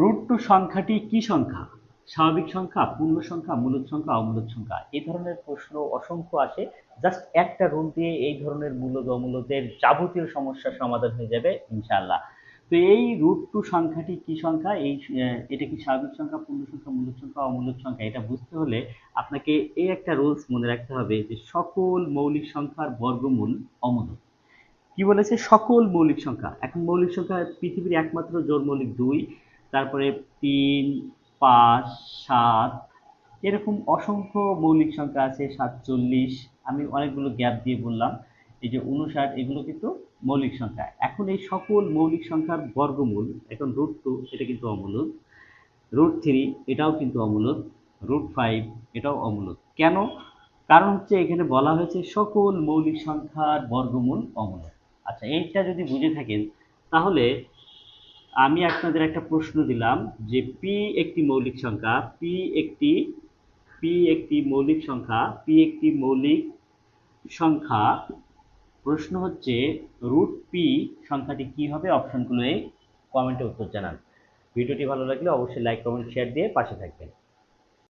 Root two সংখ্যাটি কি সংখ্যা? স্বাভাবিক সংখ্যা, পূর্ণ সংখ্যা মূলদ সংখ্যা অমূলদ সংখ্যা? এই ধরনের প্রশ্ন অসংখ্য আসে। জাস্ট একটা রুট দিয়ে এই ধরনের মূলদ, অমূলদের যাবতীয় সমস্যার সমাধান হয়ে যাবে, ইনশাআল্লাহ। তো এই রুট টু সংখ্যাটি কি সংখ্যা? এই এটা কি স্বাভাবিক সংখ্যা, পূর্ণ সংখ্যা মূলদ সংখ্যা অমূলদ সংখ্যা? এটা বুঝতে হলে আপনাকে এই একটা রুলস মনে রাখতে হবে যে সকল মৌলিক সংখ্যার বর্গমূল অমূলদ কি বলেছে? সকল মৌলিক সংখ্যা। এখন মৌলিক সংখ্যা পৃথিবীর একমাত্র জোর মৌলিক দুই। তারপরে তিন, পাঁচ, সাত, এরকম অসংখ্য মৌলিক সংখ্যা আছে, সাতচল্লিশ। আমি অনেকগুলো গ্যাপ দিয়ে বললাম। এই যে উনষাট, এগুলো কিন্তু মৌলিক সংখ্যা। এখন এই সকল মৌলিক সংখ্যার বর্গমূল, এখন রুট টু এটা কিন্তু অমূলক। রুট থ্রি এটাও কিন্তু অমূলক। রুট ফাইভ এটাও অমূলক। কেন? কারণ হচ্ছে এখানে বলা হয়েছে সকল মৌলিক সংখ্যার বর্গমূল অমূলক। আচ্ছা এইটা যদি বুঝে থাকেন, তাহলে আমি আপনাদের একটা প্রশ্ন দিলাম যে পি একটি মৌলিক সংখ্যা পি একটি পি একটি মৌলিক সংখ্যা পি একটি মৌলিক সংখ্যা। প্রশ্ন হচ্ছে রুট পি সংখ্যাটি কি হবে? অপশনগুলো এই কমেন্টে উত্তর জানান। ভিডিওটি ভালো লাগলে অবশ্যই লাইক কমেন্ট শেয়ার দিয়ে পাশে থাকবেন।